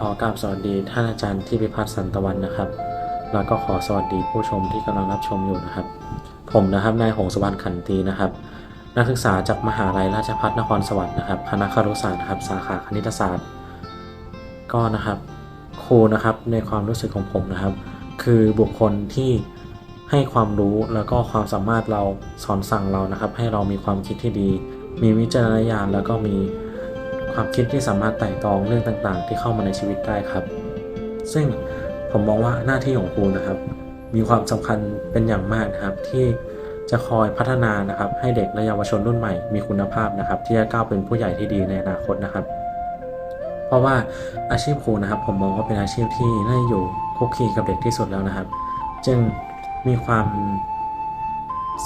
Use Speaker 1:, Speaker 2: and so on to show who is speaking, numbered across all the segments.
Speaker 1: ขอกราบสวัสดีท่านอาจารย์ที่พิพัฒน์สันตวันนะครับ แล้วก็ขอสวัสดีผู้ชมที่กำลังรับชมอยู่นะครับ ผมนะครับนายหงสวรรค์ขันตีนะครับ นักศึกษาจากมหาลัยราชภัฏนครสวรรค์นะครับคณะครุศาสตร์นะครับ สาขาคณิตศาสตร์ ก็นะครับครูนะครับในความรู้สึกของผมนะครับ คือบุคคลที่ให้ความรู้แล้วก็ความสามารถเราสอนสั่งเรานะครับ ให้เรามีความคิดที่ดี มีวิจารณญาณแล้วก็มี ความคิดที่สามารถไต่ตองเรื่องต่างๆ ที่เข้ามาในชีวิตได้ครับ ซึ่งผมมองว่าหน้าที่ของครูนะครับ มีความสำคัญเป็นอย่างมากนะครับ ที่จะคอยพัฒนานะครับ ให้เด็กและเยาวชนรุ่นใหม่มีคุณภาพนะครับ ที่จะก้าวเป็นผู้ใหญ่ที่ดีในอนาคตนะครับ เพราะว่าอาชีพครูนะครับ ผมมองว่าเป็นอาชีพที่น่าอยู่คุกคีกับเด็กที่สุดแล้วนะครับ จึงมีความ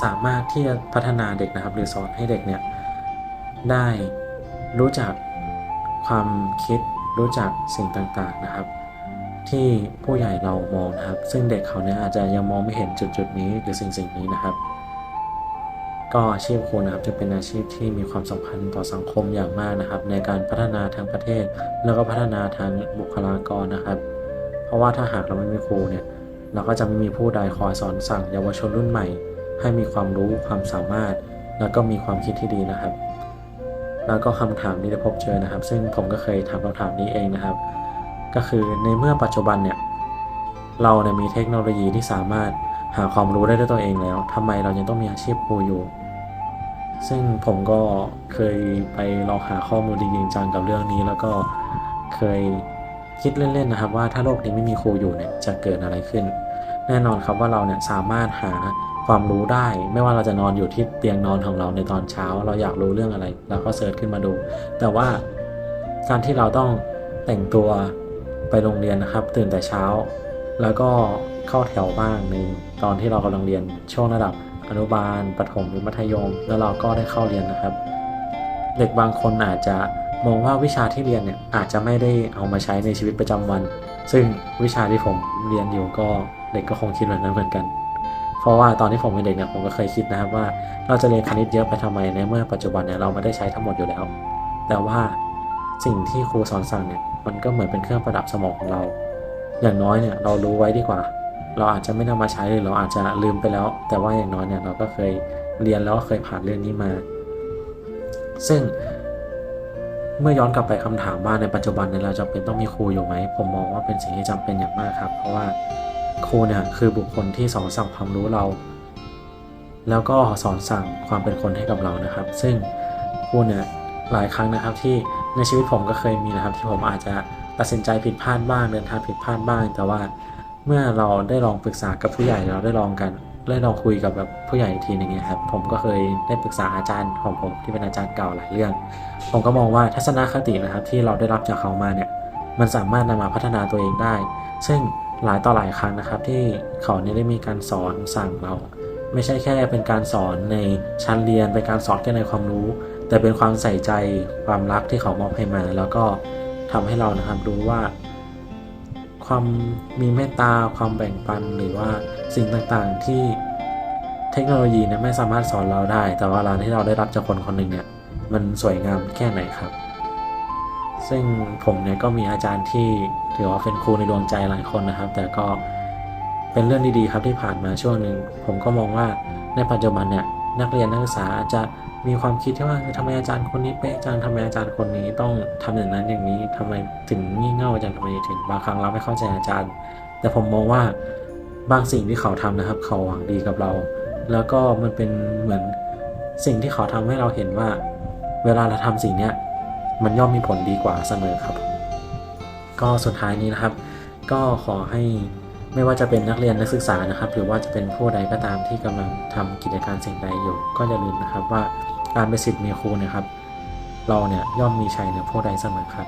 Speaker 1: สามารถที่จะพัฒนาเด็กนะครับ หรือสอนให้เด็กเนี่ยได้รู้จัก ความคิดรู้จักสิ่งต่างๆนะครับ ที่ผู้ใหญ่เรามองนะครับ ซึ่งเด็กเขาเนี่ยอาจจะยังมองไม่เห็นจุดๆนี้หรือสิ่งสิ่งๆนี้นะครับ ก็อาชีพครูนะครับจะเป็นอาชีพที่มีความสำคัญต่อสังคมอย่างมากนะครับ ในการพัฒนาทางประเทศ แล้วก็พัฒนาทางบุคลากรนะครับ เพราะว่าถ้าหากเราไม่มีครูเนี่ยเราก็จะไม่มีผู้ใดคอยสอนสั่งเยาวชนรุ่นใหม่ ให้มีความรู้ความสามารถ แล้วก็มีความคิดที่ดีนะครับ แล้วก็คำถามที่ได้พบเจอนะครับ ซึ่งผมก็เคยถามคำถามนี้เองนะครับ ก็คือในเมื่อปัจจุบันเนี่ยเราเนี่ยมีเทคโนโลยีที่สามารถหาความรู้ได้ด้วยตัวเองแล้วทำไมเรายังต้องมีอาชีพครูอยู่ ซึ่งผมก็เคยไปลองหาข้อมูลจริงจังกับเรื่องนี้ แล้วก็เคยคิดเล่นๆนะครับว่าถ้าโลกนี้ไม่มีครูอยู่เนี่ยจะเกิดอะไรขึ้น แน่นอนครับว่าเราเนี่ยสามารถหา ความรู้ได้ ไม่ว่าเราจะนอนอยู่ที่เตียงนอนของเราในตอนเช้า เราอยากรู้เรื่องอะไรเราก็เสิร์ชขึ้นมาดู แต่ว่าการที่เราต้องแต่งตัวไปโรงเรียนนะครับ ตื่นแต่เช้า แล้วก็เข้าแถวบ้างในตอนที่เรากำลังเรียนช่วงระดับอนุบาลประถมหรือมัธยม แล้วเราก็ได้เข้าเรียนนะครับ เด็กบางคนอาจจะมองว่าวิชาที่เรียนเนี่ยอาจจะไม่ได้เอามาใช้ในชีวิตประจำวัน ซึ่งวิชาที่ผมเรียนอยู่ก็เด็กก็คงคิดแบบนั้นเหมือนกัน เพราะว่าตอนที่ผมเป็นเด็กเนี่ยผมก็เคยคิดนะครับว่าเราจะเรียนคณิตเยอะไปทำไมในเมื่อปัจจุบันเนี่ยเราไม่ได้ใช้ทั้งหมดอยู่แล้ว แต่ว่าสิ่งที่ครูสอนสั่งเนี่ยมันก็เหมือนเป็นเครื่องประดับสมองของเรา อย่างน้อยเนี่ยเรารู้ไว้ดีกว่า เราอาจจะไม่นำมาใช้หรือเราอาจจะลืมไปแล้ว แต่ว่าอย่างน้อยเนี่ยเราก็เคยเรียนแล้วก็เคยผ่านเรื่องนี้มา ซึ่งเมื่อย้อนกลับไปคำถามว่าในปัจจุบันเนี่ยเราจำเป็นต้องมีครูอยู่ไหม ผมมองว่าเป็นสิ่งที่จำเป็นอย่างมากครับ เพราะว่า ครูเนี่ยคือบุคคลที่สอนสั่งความรู้เรา แล้วก็สอนสั่งความเป็นคนให้กับเรานะครับ ซึ่งครูเนี่ยหลายครั้งนะครับที่ในชีวิตผมก็เคยมีนะครับ ที่ผมอาจจะตัดสินใจผิดพลาดบ้างเดินทางผิดพลาดบ้าง แต่ว่าเมื่อเราได้ลองปรึกษากับผู้ใหญ่เราได้ลองกันได้ลองคุยกับแบบผู้ใหญ่ทีหนึงเนี่ยครับ ผมก็เคยได้ปรึกษาอาจารย์ของผมที่เป็นอาจารย์เก่าหลายเรื่อง ผมก็มองว่าทัศนคตินะครับที่เราได้รับจากเขามาเนี่ยมันสามารถนำมาพัฒนาตัวเองได้ ซึ่ง หลายต่อหลายครั้งนะครับ ที่เขาเนี่ยได้มีการสอนสั่งเรา ไม่ใช่แค่เป็นการสอนในชั้นเรียนเป็นการสอนแค่ในความรู้ แต่เป็นความใส่ใจความรักที่เขามอบให้มา แล้วก็ทำให้เรานะครับรู้ว่า ความมีเมตตาความแบ่งปันหรือว่าสิ่งต่างๆที่เทคโนโลยีเนี่ยไม่สามารถสอนเราได้ แต่ว่าเวลาที่เราได้รับจากคนคนหนึ่งเนี่ยมันสวยงามแค่ไหนครับ ซึ่งผมเนี่ยก็มีอาจารย์ที่ถือว่าเป็นครูในดวงใจหลายคนนะครับ แต่ก็เป็นเรื่องดีๆครับที่ผ่านมาช่วงหนึ่งผมก็มองว่าในปัจจุบันเนี่ยนักเรียนนักศึกษาจะมีความคิดที่ว่าทำไมอาจารย์คนนี้เป๊ะจังทำไมอาจารย์คนนี้ต้องทำอย่างนั้นอย่างนี้ทำไมถึงงี่เง่าจังทำไมถึงบางครั้งเราไม่เข้าใจอาจารย์ แต่ผมมองว่าบางสิ่งที่เขาทำนะครับ เขาหวังดีกับเรา แล้วก็มันเป็นเหมือนสิ่งที่เขาทำให้เราเห็นว่า เวลาเราทำสิ่งเนี้ย มันย่อมมีผลดีกว่าเสมอครับ ก็สุดท้ายนี้นะครับ ก็ขอให้ไม่ว่าจะเป็นนักเรียนนักศึกษานะครับ หรือว่าจะเป็นผู้ใดก็ตามที่กำลังทำกิจการสิ่งใดอยู่ ก็อย่าลืมนะครับว่าการเป็นสิทธิ์มีครูนะครับ เราเนี่ยย่อมมีชัยเหนือผู้ใดเสมอครับ